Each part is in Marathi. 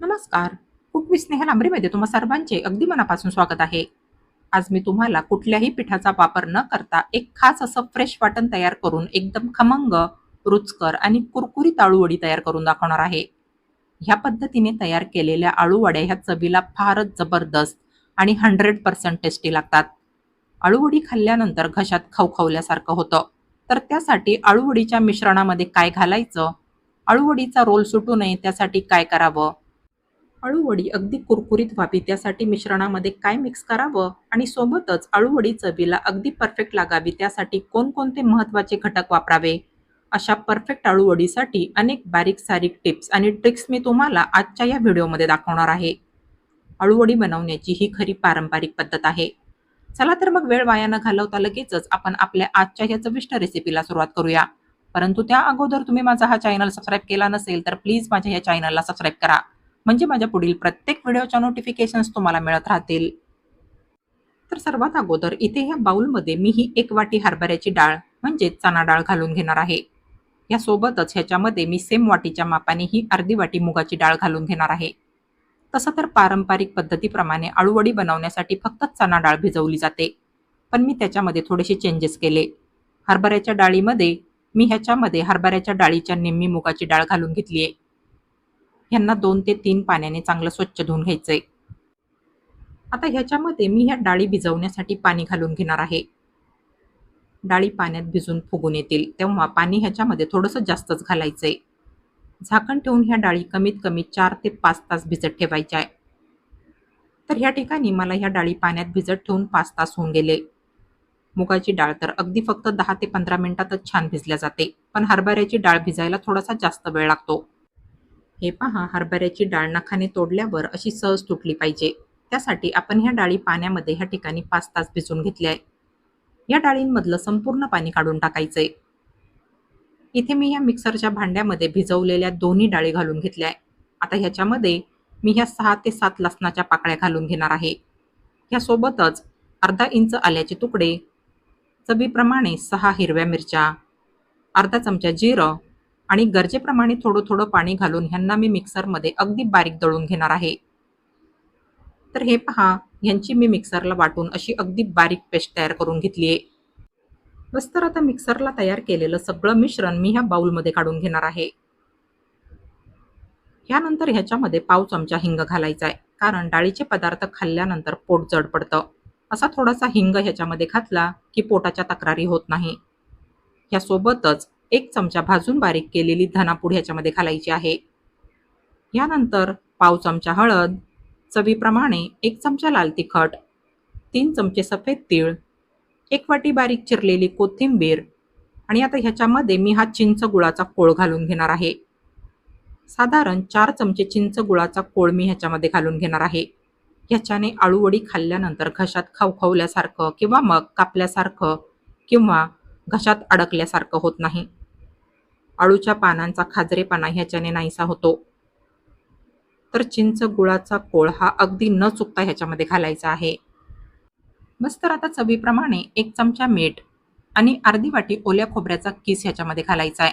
नमस्कार. कुटवी स्नेहल आंबरीमध्ये तुम्हा सर्वांचे अगदी मनापासून स्वागत आहे. आज मी तुम्हाला कुठल्याही पिठाचा वापर न करता एक खास असं फ्रेश वाटण तयार करून एकदम खमंग रुचकर आणि कुरकुरीत आळूवडी तयार करून दाखवणार आहे. ह्या पद्धतीने तयार केलेल्या आळूवड्या ह्या चवीला फारच जबरदस्त आणि हंड्रेड पर्सेंट टेस्टी लागतात. आळूवडी खाल्ल्यानंतर घशात खवखवल्यासारखं होतं. तर त्यासाठी आळूवडीच्या मिश्रणामध्ये काय घालायचं? आळूवडीचा रोल सुटू नये त्यासाठी काय करावं? अळूवडी अगदी कुरकुरीत व्हावी. त्यासाठी मिश्रणामध्ये काय मिक्स करावं? आणि सोबतच अळूवडी चवीला अगदी परफेक्ट लागावी. त्यासाठी कोणकोणते महत्त्वाचे घटक वापरावे? अशा परफेक्ट अळूवडीसाठी अनेक बारीक सारीक टिप्स आणि ट्रिक्स मी तुम्हाला आजच्या या व्हिडिओमध्ये दाखवणार आहे. अळूवडी बनवण्याची ही खरी पारंपरिक पद्धत आहे. चला तर मग वेळ वाया न घालवता लगेचच आपण आपल्या आजच्या या चविष्ट रेसिपीला सुरुवात करूया. परंतु त्या अगोदर तुम्ही माझा हा चॅनल सबस्क्राईब केला नसेल तर प्लीज माझ्या या चॅनलला सबस्क्राईब करा. म्हणजे माझ्या पुढील प्रत्येक व्हिडिओच्या नोटिफिकेशन्स तुम्हाला मिळत राहतील. तर सर्वात अगोदर इथे ह्या बाउलमध्ये मी ही एक वाटी हरभऱ्याची डाळ म्हणजे चणा डाळ घालून घेणार आहे. यासोबतच ह्याच्यामध्ये मी सेम वाटीच्या मापाने ही अर्धी वाटी मुगाची डाळ घालून घेणार आहे. तसं तर पारंपरिक पद्धतीप्रमाणे आळूवडी बनवण्यासाठी फक्त चणा डाळ भिजवली जाते. पण मी त्याच्यामध्ये थोडेसे चेंजेस केले. हरभऱ्याच्या डाळीमध्ये मी ह्याच्यामध्ये हरभऱ्याच्या डाळीच्या निम्मी मुगाची डाळ घालून घेतली आहे ह्यांना दोन ते तीन पाण्याने चांगलं स्वच्छ धुवून घ्यायचंय. आता ह्याच्यामध्ये मी ह्या डाळी भिजवण्यासाठी पाणी घालून घेणार आहे. डाळी पाण्यात भिजून फुगून येतील तेव्हा पाणी ह्याच्यामध्ये थोडंसं जास्तच घालायचंय. झाकण ठेवून ह्या डाळी कमीत कमी चार ते पाच तास भिजत ठेवायच्या. आहे तर ह्या ठिकाणी मला ह्या डाळी पाण्यात भिजत ठेवून पाच तास होऊन गेले. मुगाची डाळ तर अगदी फक्त दहा ते पंधरा मिनिटातच छान भिजल्या जाते पण हरभऱ्याची डाळ भिजायला थोडासा जास्त वेळ लागतो. हे पहा हरभऱ्याची डाळ नखाने तोडल्यावर अशी सहज तुटली पाहिजे. त्यासाठी आपण ह्या डाळी पाण्यामध्ये ह्या ठिकाणी पाच तास भिजून घेतल्या आहे या डाळींमधलं संपूर्ण पाणी काढून टाकायचंय. इथे मी ह्या मिक्सरच्या भांड्यामध्ये भिजवलेल्या दोन्ही डाळी घालून घेतल्या आहे आता ह्याच्यामध्ये मी ह्या सहा ते सात लसणाच्या पाकळ्या घालून घेणार आहे. ह्यासोबतच अर्धा इंच आल्याचे तुकडे चवीप्रमाणे सहा हिरव्या मिरच्या अर्धा चमचा जिरं आणि गरजेप्रमाणे थोडं थोडं पाणी घालून ह्यांना मी मिक्सरमध्ये अगदी बारीक दळून घेणार आहे. तर हे पहा ह्यांची मी मिक्सरला वाटून अशी अगदी बारीक पेस्ट तयार करून घेतली आहे. बस तर आता मिक्सरला तयार केलेलं सगळं मिश्रण मी ह्या बाऊलमध्ये काढून घेणार आहे. ह्यानंतर ह्याच्यामध्ये पाव चमचा हिंग घालायचा आहे. कारण डाळीचे पदार्थ खाल्ल्यानंतर पोट जड पडतं. असा थोडासा हिंग ह्याच्यामध्ये घातला की पोटाच्या तक्रारी होत नाही. ह्यासोबतच एक चमचा भाजून बारीक केलेली धनापूड ह्याच्यामध्ये घालायची आहे. यानंतर पाव चमचा हळद चवीप्रमाणे एक चमचा लाल तिखट तीन चमचे सफेद तीळ एक वाटी बारीक चिरलेली कोथिंबीर आणि आता ह्याच्यामध्ये मी हा चिंच गुळाचा कोळ घालून घेणार आहे. साधारण चार चमचे चिंच गुळाचा कोळ मी ह्याच्यामध्ये घालून घेणार आहे. ह्याच्याने आळूवडी खाल्ल्यानंतर घशात खवखवल्यासारखं किंवा मग कापल्यासारखं किंवा घशात अडकल्यासारखं होत नाही. आळूच्या पानांचा खाजरेपणा ह्याच्याने नाहीसा होतो. तर चिंच गुळाचा कोळ हा अगदी न चुकता ह्याच्यामध्ये घालायचा आहे. बस तर आता चवीप्रमाणे एक चमचा मीठ आणि अर्धी वाटी ओल्या खोबऱ्याचा किस ह्याच्यामध्ये घालायचा आहे.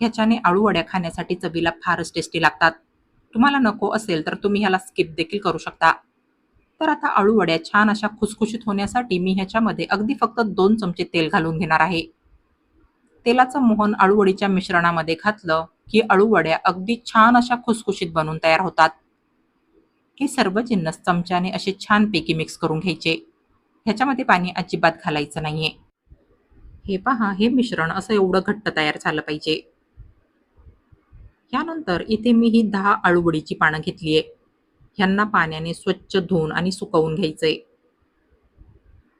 ह्याच्याने आळूवड्या खाण्यासाठी चवीला फारच टेस्टी लागतात. तुम्हाला नको असेल तर तुम्ही ह्याला स्किप देखील करू शकता. तर आता आळूवड्या छान अशा खुसखुशीत होण्यासाठी मी ह्याच्यामध्ये अगदी फक्त दोन चमचे तेल घालून घेणार आहे. तेलाचं मोहन आळूवडीच्या मिश्रणामध्ये घातलं की अळूवड्या अगदी छान अशा खुसखुशीत बनून तयार होतात. हे सर्व जिन्नस चमच्याने असे छानपैकी मिक्स करून घ्यायचे. ह्याच्यामध्ये पाणी अजिबात घालायचं नाहीये. हे पहा हे मिश्रण असं एवढं घट्ट तयार झालं पाहिजे. यानंतर इथे मी ही दहा अळूवडीची पानं घेतली आहे ह्यांना पाण्याने स्वच्छ धुवून आणि सुकवून घ्यायचंय.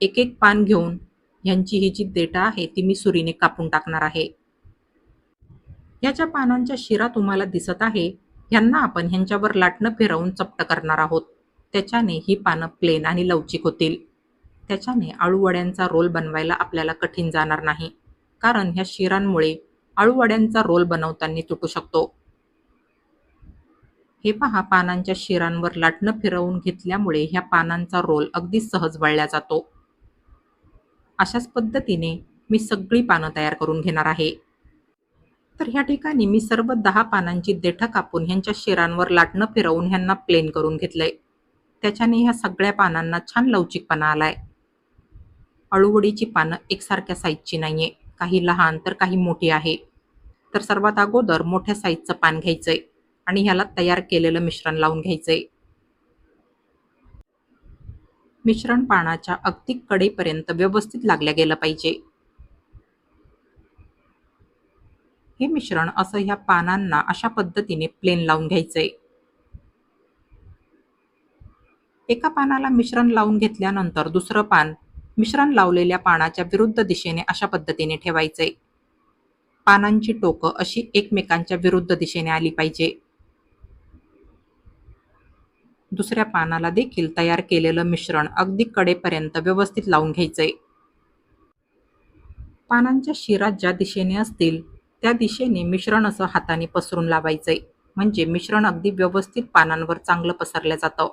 एक एक पान घेऊन ह्यांची ही जी देटा आहे ती मी सुरीने कापून टाकणार आहे. याच्या पानांच्या शिरा तुम्हाला दिसत आहे ह्यांना आपण ह्यांच्यावर लाटणं फिरवून चपट करणार आहोत. त्याच्याने ही पानं प्लेन आणि लवचिक होतील. त्याच्याने आळूवड्यांचा रोल बनवायला आपल्याला कठीण जाणार नाही कारण ह्या शिरांमुळे आळूवड्यांचा रोल बनवताना तुटू शकतो. हे पहा पानांच्या शिरांवर लाटणं फिरवून घेतल्यामुळे ह्या पानांचा रोल अगदी सहज वळल्या जातो. अशाच पद्धतीने मी सगळी पानं तयार करून घेणार आहे. तर ह्या ठिकाणी मी सर्व दहा पानांची देठं कापून ह्यांच्या शिरांवर लाटणं फिरवून ह्यांना प्लेन करून घेतलंय. त्याच्याने ह्या सगळ्या पानांना छान लवचिकपणा आलाय. अळूवडीची पानं एकसारख्या साईजची नाहीये. काही लहान तर काही मोठी आहे. तर सर्वात अगोदर मोठ्या साईजचं पान घ्यायचंय आणि ह्याला तयार केलेलं मिश्रण लावून घ्यायचंय. मिश्रण पानाच्या अगदी कडेपर्यंत व्यवस्थित लागल्या गेलं पाहिजे. हे मिश्रण असं ह्या पानांना अशा पद्धतीने प्लेन लावून घ्यायचंय. एका पानाला मिश्रण लावून घेतल्यानंतर दुसरं पान मिश्रण लावलेल्या पानाच्या विरुद्ध दिशेने अशा पद्धतीने ठेवायचंय. पानांची टोकं अशी एकमेकांच्या विरुद्ध दिशेने आली पाहिजे. दुसऱ्या पानाला देखील तयार केलेलं मिश्रण अगदी कडेपर्यंत व्यवस्थित लावून घ्यायचंय. पानांच्या शिरा ज्या दिशेने असतील त्या दिशेने मिश्रण असं हाताने पसरून लावायचंय. म्हणजे मिश्रण अगदी व्यवस्थित पानांवर चांगलं पसरलं जातं.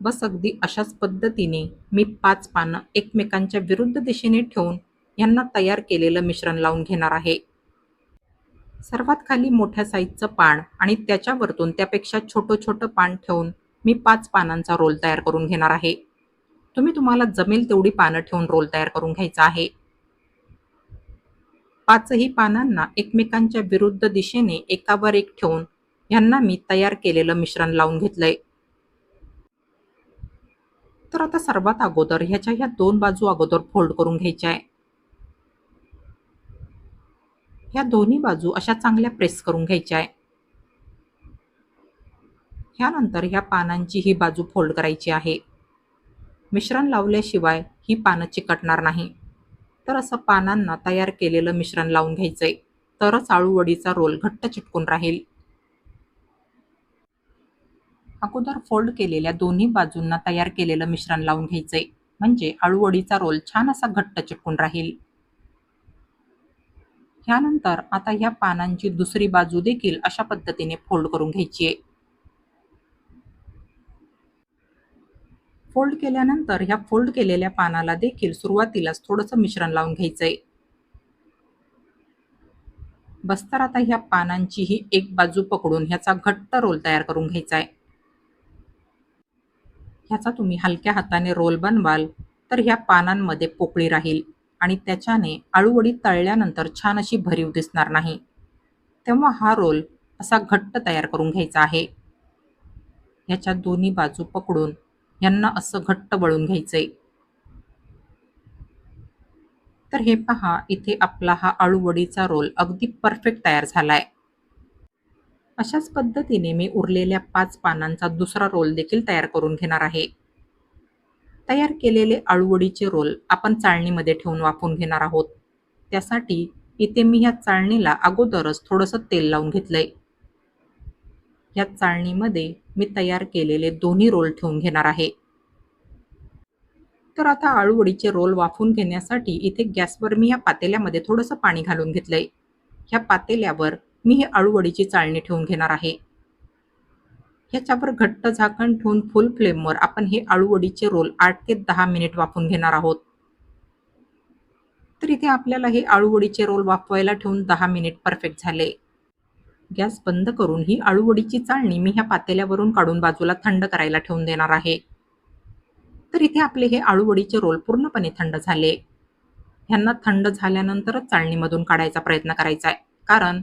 बस अगदी अशाच पद्धतीने मी पाच पानं एकमेकांच्या विरुद्ध दिशेने ठेवून यांना तयार केलेलं मिश्रण लावून घेणार आहे. सर्वात खाली मोठ्या साईजचं पान आणि त्याच्यावरतून त्यापेक्षा छोटं छोटं पान ठेवून मी पाच पानांचा रोल तयार करून घेणार आहे. तुम्ही तुम्हाला जमेल तेवढी पानं ठेवून रोल तयार करून घ्यायचा आहे. पाचही पानांना एकमेकांच्या विरुद्ध दिशेने एकावर एक ठेवून यांना मी तयार केलेलं मिश्रण लावून घेतलंय. तर आता सर्वात अगोदर ह्याच्या ह्या दोन बाजू अगोदर फोल्ड करून घ्यायच्या आहे. ह्या दोन्ही बाजू अशा चांगल्या प्रेस करून घ्यायच्या आहे. ह्यानंतर ह्या पानांची ही बाजू फोल्ड करायची आहे. मिश्रण लावल्याशिवाय ही पानं चिकटणार नाही. तर असं पानांना तयार केलेलं मिश्रण लावून घ्यायचंय. तरच आळूवडीचा रोल घट्ट चिटकून राहील. अगोदर फोल्ड केलेल्या दोन्ही बाजूंना तयार केलेलं मिश्रण लावून घ्यायचंय. म्हणजे आळूवडीचा रोल छान असा घट्ट चिटकून राहील. ह्यानंतर आता ह्या पानांची दुसरी बाजू देखील अशा पद्धतीने फोल्ड करून घ्यायची आहे. फोल्ड केल्यानंतर ह्या फोल्ड केलेल्या पानाला देखील सुरुवातीलाच थोडंसं मिश्रण लावून घ्यायचंय. बस्तर आता ह्या पानांची ही एक बाजू पकडून ह्याचा घट्ट रोल तयार करून घ्यायचा आहे ह्याचा तुम्ही हलक्या हाताने रोल बनवाल तर ह्या पानांमध्ये पोकळी राहील. आणि त्याच्याने आळूवडी तळल्यानंतर छान अशी भरीव दिसणार नाही. तेव्हा हा रोल असा घट्ट तयार करून घ्यायचा आहे. ह्याच्या दोन्ही बाजू पकडून यांना असं घट्ट वळून घ्यायचंय. तर हे पहा इथे आपला हा आळूवडीचा रोल अगदी परफेक्ट तयार झालाय. अशाच पद्धतीने मी उरलेल्या पाच पानांचा दुसरा रोल देखील तयार करून घेणार आहे. तयार केलेले आळूवडीचे रोल आपण चाळणीमध्ये ठेवून वाफवून घेणार आहोत. त्यासाठी इथे मी ह्या चाळणीला अगोदरच थोडंसं तेल लावून घेतलंय. या चाळणीमध्ये मी तयार केलेले दोन्ही रोल ठेवून घेणार आहे. तर आता आळूवडीचे रोल वाफून घेण्यासाठी इथे गॅसवर मी या पातेल्यामध्ये थोडंसं पाणी घालून घेतलंय. ह्या पातेल्यावर मी ही आळूवडीची चाळणी ठेवून घेणार आहे. ह्याच्यावर घट्ट झाकण ठेवून फुल फ्लेमवर आपण हे आळूवडीचे रोल आठ ते दहा मिनिट वापरून घेणार आहोत. तर इथे आपल्याला हे आळूवडीचे रोल वाफवायला ठेवून दहा मिनिट परफेक्ट झाले. गॅस बंद करून ही आळूवडीची चाळणी मी ह्या पातेल्यावरून काढून बाजूला थंड करायला ठेवून देणार आहे. तर इथे आपले हे आळूवडीचे रोल पूर्णपणे थंड झाले. ह्यांना थंड झाल्यानंतरच चाळणीमधून काढायचा प्रयत्न करायचा आहे कारण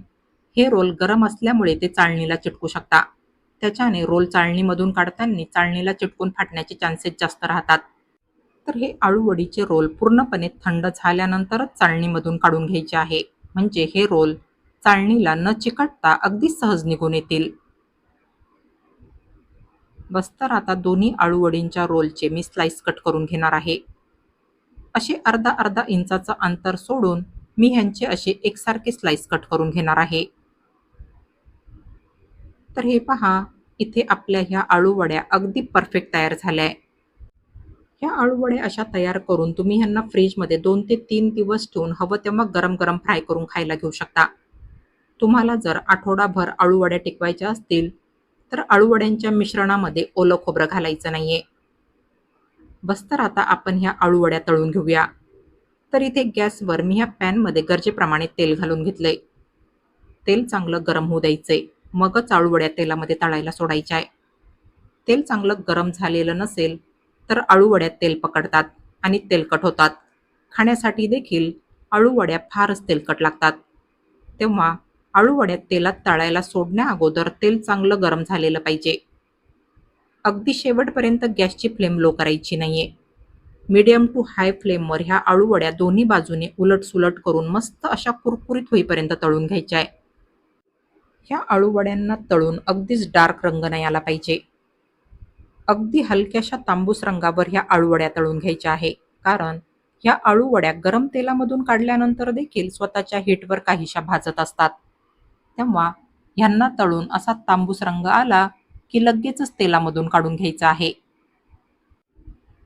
हे रोल गरम असल्यामुळे ते चाळणीला चिटकू शकता. त्याच्याने रोल चाळणीमधून काढताना चाळणीला चिटकून फाटण्याचे चान्सेस जास्त राहतात. तर हे आळूवडीचे रोल पूर्णपणे थंड झाल्यानंतरच चाळणीमधून काढून घ्यायचे आहे. म्हणजे हे रोल चाळणीला न चिकटता अगदी सहज निघून येतील. बस तर आता दोन्ही आळूवडींच्या रोलचे मी स्लाइस कट करून घेणार आहे. असे अर्धा अर्धा इंचाचं अंतर सोडून मी ह्यांचे असे एकसारखे स्लाइस कट करून घेणार आहे. तर हे पहा इथे आपल्या ह्या आळूवड्या अगदी परफेक्ट तयार झाल्या आहे ह्या आळूवड्या अशा तयार करून तुम्ही ह्यांना फ्रीजमध्ये दोन ते तीन दिवस ठेवून हवं तेव्हा गरम गरम फ्राय करून खायला घेऊ शकता. तुम्हाला जर आठवडाभर आळूवड्या टिकवायच्या असतील तर आळूवड्यांच्या मिश्रणामध्ये ओलं खोबरं घालायचं नाहीये. बस तर आता आपण ह्या आळूवड्या तळून घेऊया. तर इथे गॅसवर मी ह्या पॅनमध्ये गरजेप्रमाणे तेल घालून घेतलंय. तेल चांगलं गरम होऊ द्यायचंय. मगच आळूवड्या तेलामध्ये तळायला सोडायच्या आहे. तेल चांगलं गरम झालेलं नसेल तर आळूवड्यात तेल पकडतात आणि तेलकट होतात. खाण्यासाठी देखील आळूवड्या फारच तेलकट लागतात. तेव्हा आळूवड्यात तेलात तळायला सोडण्या अगोदर तेल चांगलं गरम झालेलं पाहिजे. अगदी शेवटपर्यंत गॅसची फ्लेम लो करायची नाहीये. मीडियम टू हाय फ्लेमवर ह्या आळूवड्या दोन्ही बाजूने उलटसुलट करून मस्त अशा कुरकुरीत होईपर्यंत तळून घ्यायच्या आहे. ह्या आळूवड्यांना तळून अगदीच डार्क रंग नाही आला पाहिजे. अगदी हलक्याशा तांबूस रंगावर ह्या आळूवड्या तळून घ्यायच्या आहे. कारण ह्या आळूवड्या गरम तेलामधून काढल्यानंतर देखील स्वतःच्या हिटवर काहीशा भाजत असतात. तेव्हा ह्यांना तळून असा तांबूस रंग आला की लगेचच तेलामधून काढून घ्यायचा आहे.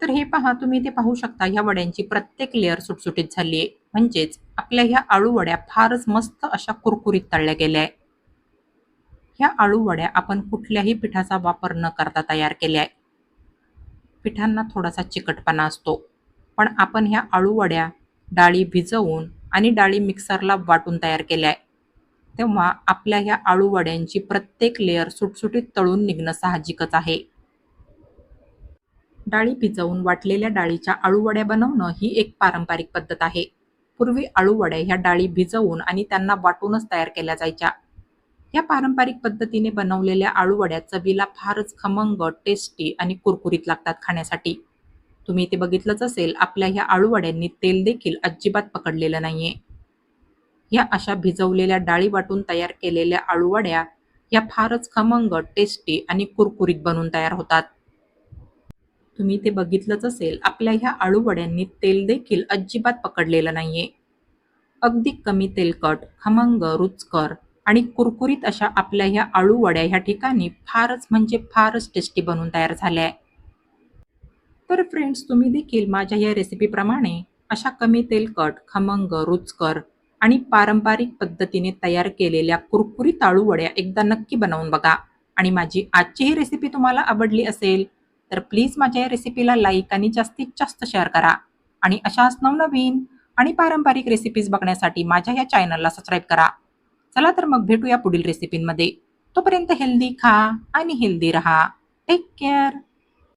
तर हे पहा तुम्ही ते पाहू शकता ह्या वड्यांची प्रत्येक लेअर सुटसुटीत झाली आहे म्हणजेच आपल्या ह्या आळू वड्या फारच मस्त अशा कुरकुरीत तळल्या गेल्या आहे ह्या आळूवड्या आपण कुठल्याही पिठाचा वापर न करता तयार केल्या आहे पिठांना थोडासा चिकटपणा असतो पण आपण ह्या आळूवड्या डाळी भिजवून आणि डाळी मिक्सरला वाटून तयार केल्या आहे तेव्हा आपल्या ह्या आळूवड्यांची प्रत्येक लेअर सुटसुटीत तळून निघणं साहजिकच आहे. डाळी भिजवून वाटलेल्या डाळीच्या आळूवड्या बनवणं ही एक पारंपरिक पद्धत आहे. पूर्वी आळूवड्या ह्या डाळी भिजवून आणि त्यांना वाटूनच तयार केल्या जायच्या. या पारंपरिक पद्धतीने बनवलेल्या आळूवड्या चवीला फारच खमंग टेस्टी आणि कुरकुरीत लागतात खाण्यासाठी. तुम्ही ते बघितलंच असेल आपल्या ह्या आळूवड्यांनी तेल देखील अजिबात पकडलेलं नाहीये. या अशा भिजवलेल्या डाळी वाटून तयार केलेल्या आळूवड्या या फारच खमंग टेस्टी आणि कुरकुरीत बनून तयार होतात. तुम्ही ते बघितलंच असेल आपल्या ह्या आळूवड्यांनी तेल देखील अजिबात पकडलेलं नाहीये. अगदी कमी तेलकट खमंग रुचकर आणि कुरकुरीत अशा आपल्या ह्या आळूवड्या ह्या ठिकाणी फारच म्हणजे फारच टेस्टी बनून तयार झाल्या आहे तर फ्रेंड्स तुम्ही देखील माझ्या या रेसिपीप्रमाणे अशा कमी तेलकट खमंग रुचकर आणि पारंपरिक पद्धतीने तयार केलेल्या कुरकुरीत आळूवड्या एकदा नक्की बनवून बघा. आणि माझी आजची ही रेसिपी तुम्हाला आवडली असेल तर प्लीज माझ्या या रेसिपीला लाईक आणि जास्तीत जास्त शेअर करा. आणि अशाच नवनवीन आणि पारंपरिक रेसिपीज बघण्यासाठी माझ्या या चॅनलला सबस्क्राईब करा. चला तर मग भेटूया पुढील रेसिपींमध्ये तोपर्यंत हेल्दी खा आणि हेल्दी रहा. Take care